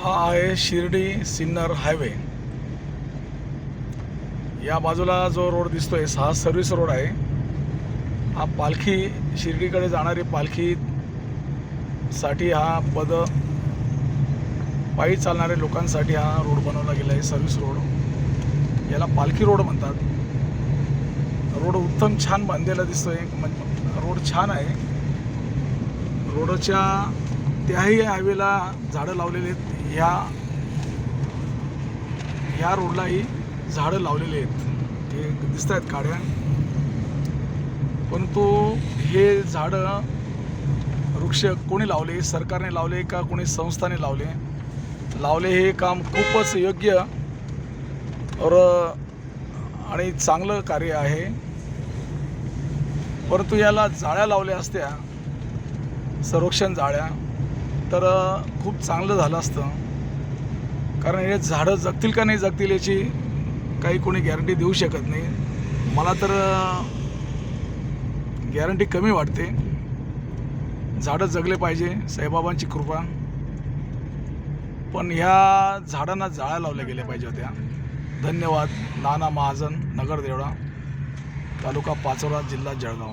हा आहे शिर्डी सिन्नर हायवे. या बाजूला जो रोड दिसतोय हा सर्व्हिस रोड आहे. हा पालखी शिर्डीकडे जाणारी पालखी साठी हा पद पायी चालणाऱ्या लोकांसाठी हा रोड बनवला गेला आहे सर्व्हिस रोड. याला पालखी रोड म्हणतात. रोड उत्तम छान बांधलेला दिसतोय रोड छान आहे. रोडच्या त्याही हायवेला झाडं लावलेले आहेत. ह्या ह्या रोडलाही झाडं लावलेले आहेत. हे दिसत आहेत काड्या. परंतु हे झाडं वृक्ष कोणी लावले? सरकारने लावले का कोणी संस्थाने लावले? लावले हे काम खूपच योग्य और आणि चांगलं कार्य आहे. परंतु याला जाळ्या लावल्या असत्या. संरक्षण जाळ्या. तर खूप चांगलं झालं असतं. कारण हे झाडं जगतील का नाही जगतील याची काही कोणी गॅरंटी देऊ शकत नाही. मला तर गॅरंटी कमी वाटते. झाडं जगले पाहिजे साईबाबांची कृपा. पण ह्या झाडांना जाळ्या लावल्या गेल्या पाहिजे होत्या. धन्यवाद. नाना महाजन नगर देवळा तालुका पाचोरा जिल्हा जळगाव.